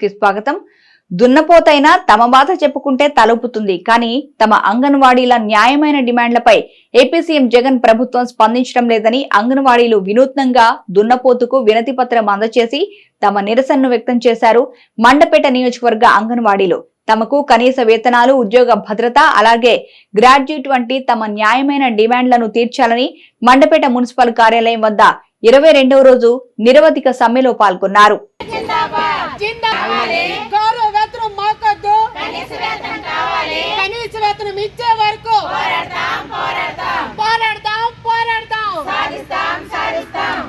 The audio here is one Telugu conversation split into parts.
కి స్వాగతం. దున్నపోతైనా తమ బాధ చెప్పుకుంటే తలుపుతుంది. కానీ తమ అంగన్వాడీల న్యాయమైన డిమాండ్లపై ఏపీ సీఎం జగన్ ప్రభుత్వం స్పందించడం లేదని అంగన్వాడీలు వినూత్నంగా దున్నపోతుకు వినతి పత్రం అందజేసి తమ నిరసనను వ్యక్తం చేశారు మండపేట నియోజకవర్గ అంగన్వాడీలు. తమకు కనీస వేతనాలు ఉద్యోగ భద్రత అలాగే గ్రాడ్యుయేట్ వంటి తమ న్యాయమైన డిమాండ్లను తీర్చాలని మండపేట మున్సిపల్ కార్యాలయం వద్ద ఇరవై రెండవ రోజు నిరవధిక సమ్మెలో పాల్గొన్నారు. గౌరవ వేతనం మాకొద్దు కనీస వేతనం ఇచ్చే వరకు పోరాడతాం పోరాడతాం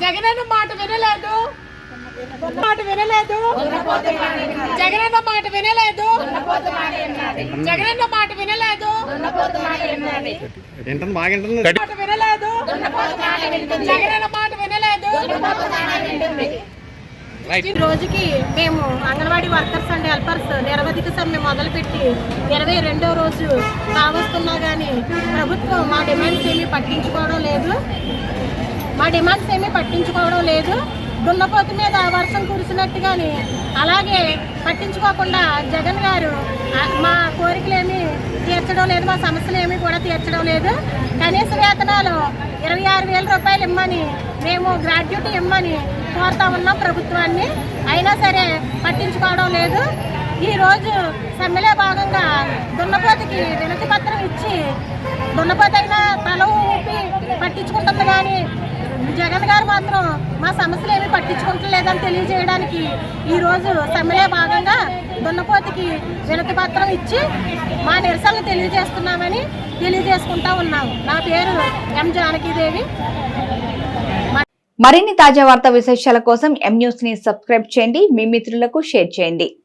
జగనన్న మాట వినలేదు మాట వినలేదు జగనన్న మాట వినలేదు జగనన్న మాట వినలేదు మాట వినలేదు జగనన్న మాట వినలేదు రోజుకి మేము అంగన్వాడీ వర్కర్స్ అండ్ హెల్పర్స్ నిరవధిక సమ్మె మొదలుపెట్టి ఇరవై రెండో రోజు కావస్తున్నా కానీ ప్రభుత్వం మా డిమాండ్స్ ఏమీ పట్టించుకోవడం లేదు. మా డిమాండ్స్ ఏమీ పట్టించుకోవడం లేదు. దున్నపోతు మీద వర్షం కురిసినట్టుగాని అలాగే పట్టించుకోకుండా జగన్ గారు మా కోరికలేమి తీర్చడం లేదు మా సమస్యలు ఏమీ కూడా తీర్చడం లేదు. కనీస వేతనాలు ఇరవై ఆరు వేల రూపాయలు ఇమ్మని మేము గ్రాడ్యుయేట్ ఇమ్మని కోరుతా ఉన్నాం ప్రభుత్వాన్ని. అయినా సరే పట్టించుకోవడం లేదు. ఈరోజు సమ్మెలో భాగంగా దున్నపోతికి వినతి పత్రం ఇచ్చి దున్నపోతైనా తల ఊపి పట్టించుకుంటుంది కానీ జగన్ గారు మాత్రం మా సమస్యలు ఏమీ పట్టించుకుంటలేదని తెలియజేయడానికి ఈరోజు సమ్మెలో భాగంగా దున్నపోతికి వినతి పత్రం ఇచ్చి మా నిరసనలు తెలియజేస్తున్నామని తెలియజేసుకుంటా ఉన్నాం నా పేరు ఎం జానకీదేవి. మరిన్ని తాజా వార్తా విశేషాల కోసం ఎం న్యూస్ని సబ్స్క్రైబ్ చేయండి. మీ మిత్రులకు షేర్ చేయండి.